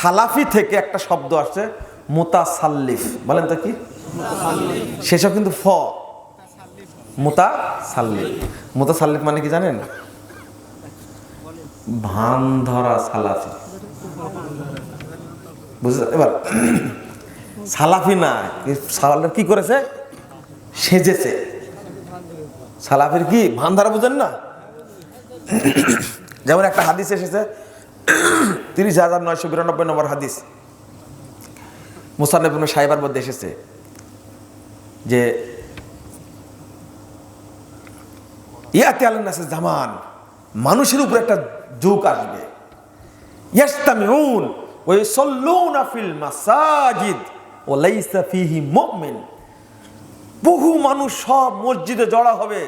সালাফি থেকে একটা শব্দ আসছে, মুতাসাল্লিফ। বলেন তো কি? সেসব কিন্তু ফ। মোতা সাল্লিফ মোতা সাল্লিফ মানে কি জানেন? ভান ধরা সালাফি। বুঝতে এবার, সালাফি না সালাফ কি করেছে? সেজেছে। সালাফির কি? ভান ধরা বুঝেন না? যেমন একটা হাদিস এসেছে তিরিশ হাজার নয়শো বিরানব্বই নম্বর হাদিস। মুসান্নবিন সাহেবার মধ্যে এসেছে যে, ইয়াতে আলেন আছে জামান, মানুষের উপর একটা যুগ আসবে। মুমিন। বহু মানুষ সব মসজিদে জড়া হবে,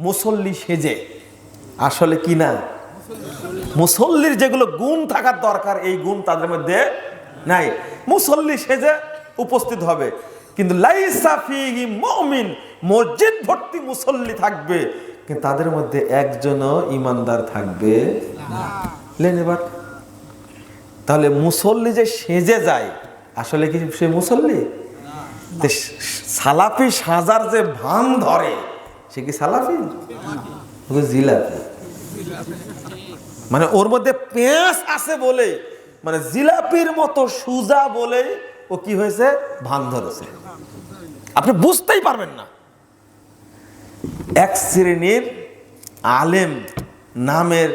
মুসল্লি সেজে। আসলে কি না? মুসল্লির যেগুলো গুণ থাকার দরকার এই গুণ তাদের মধ্যে নাই। মুসল্লি সেজে উপস্থিত হবে। কিন্তু লাইসা ফিহি মুমিন মসজিদ ভর্তি মুসল্লি থাকবে। কিন্তু তাদের মধ্যে একজনও ইমানদার থাকবে লেন এবার। তাহলে মুসল্লি যে সেজে যায় আসলে কি সে মুসল্লি? সালাফি সাজার যে ভান ধরে সে কি সালাফি? জিলাপি। মানে ওর মধ্যে পেঁয়াজ আছে বলে মানে জিলাপির মতো সুজা বলে ও কি হয়েছে? ভান ধরেছে। আপনি বুঝতেই পারবেন না। এক শ্রেণির আলেম নামের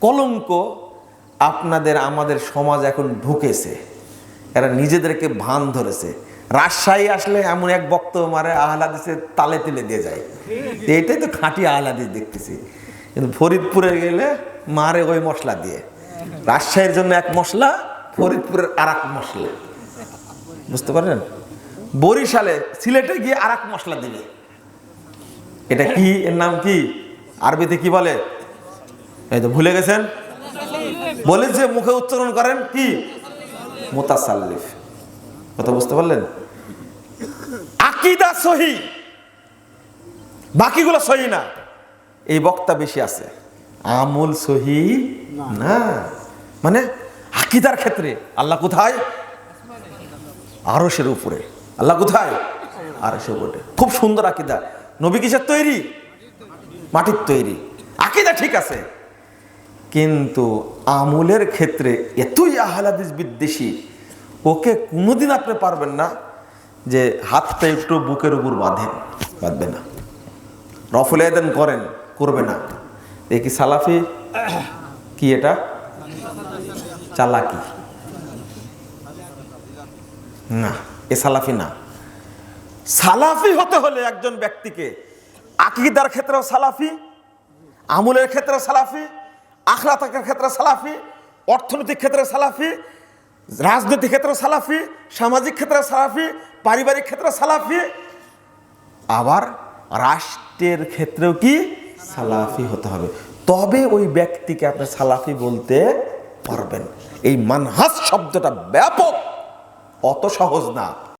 কলঙ্ক আপনাদের, আমাদের সমাজ এখন ঢুকেছে। এরা নিজেদেরকে ভান ধরেছে। রাজশাহী আসলে এমন এক বক্তব্য মারে, আহলাদিসের তালে তিলে দিয়ে যায়। এটাই তো খাঁটি আহলাদিস দেখতেছি। কিন্তু ফরিদপুরে গেলে মারে ওই মশলা দিয়ে। রাজশাহীর জন্য এক মশলা, ফরিদপুরের আর এক মশলা। বুঝতে পারলেন? বরিশালে সিলেটে গিয়ে আর এক মশলা দিবে। এটা কি? এর নাম কি? আরবিতে কি বলে? এই তো ভুলে গেছেন? বলে যে মুখে উচ্চারণ করেন কি? মোতাসাল্লিফ। কথা বুঝতে পারলেন? আকিদা সহি। বাকিগুলো সহি না। এই বক্তা বেশি আছে। আমল সহি না। মানে আকিদার ক্ষেত্রে আল্লাহ কোথায়? আরসের উপরে। আল্লাহ কোথায়? আরসের উপরে। খুব সুন্দর আকিদা। নবী কিসের তৈরি? মাটির তৈরি। আকিদা ঠিক আছে। কিন্তু আমলের ক্ষেত্রে এতই আহলাদিস বিদ্বেষী ওকে কোনোদিন আপনি পারবেন না যে হাতটা একটু বুকের উপর বাঁধেন। বাঁধবে না। রফুলেদেন করেন করবে না। কি সালাফি কি এটা? চালাকি। না, এ সালাফি না। সালাফি হতে হলে একজন ব্যক্তিকে আকিদার ক্ষেত্রেও সালাফি, আমলের ক্ষেত্রে সালাফি আখলাতের ক্ষেত্রে সালাফি, অর্থনৈতিক ক্ষেত্রে সালাফি, রাজনৈতিক ক্ষেত্রে সালাফি, সামাজিক ক্ষেত্রে সালাফি, পারিবারিক ক্ষেত্রে সালাফি। আবার রাষ্ট্রের ক্ষেত্রেও কি? সালাফি হতে হবে। তবে ওই ব্যক্তিকে আপনি সালাফি বলতে পারবেন। এই মানহাস শব্দটা ব্যাপক, অত সহজ না।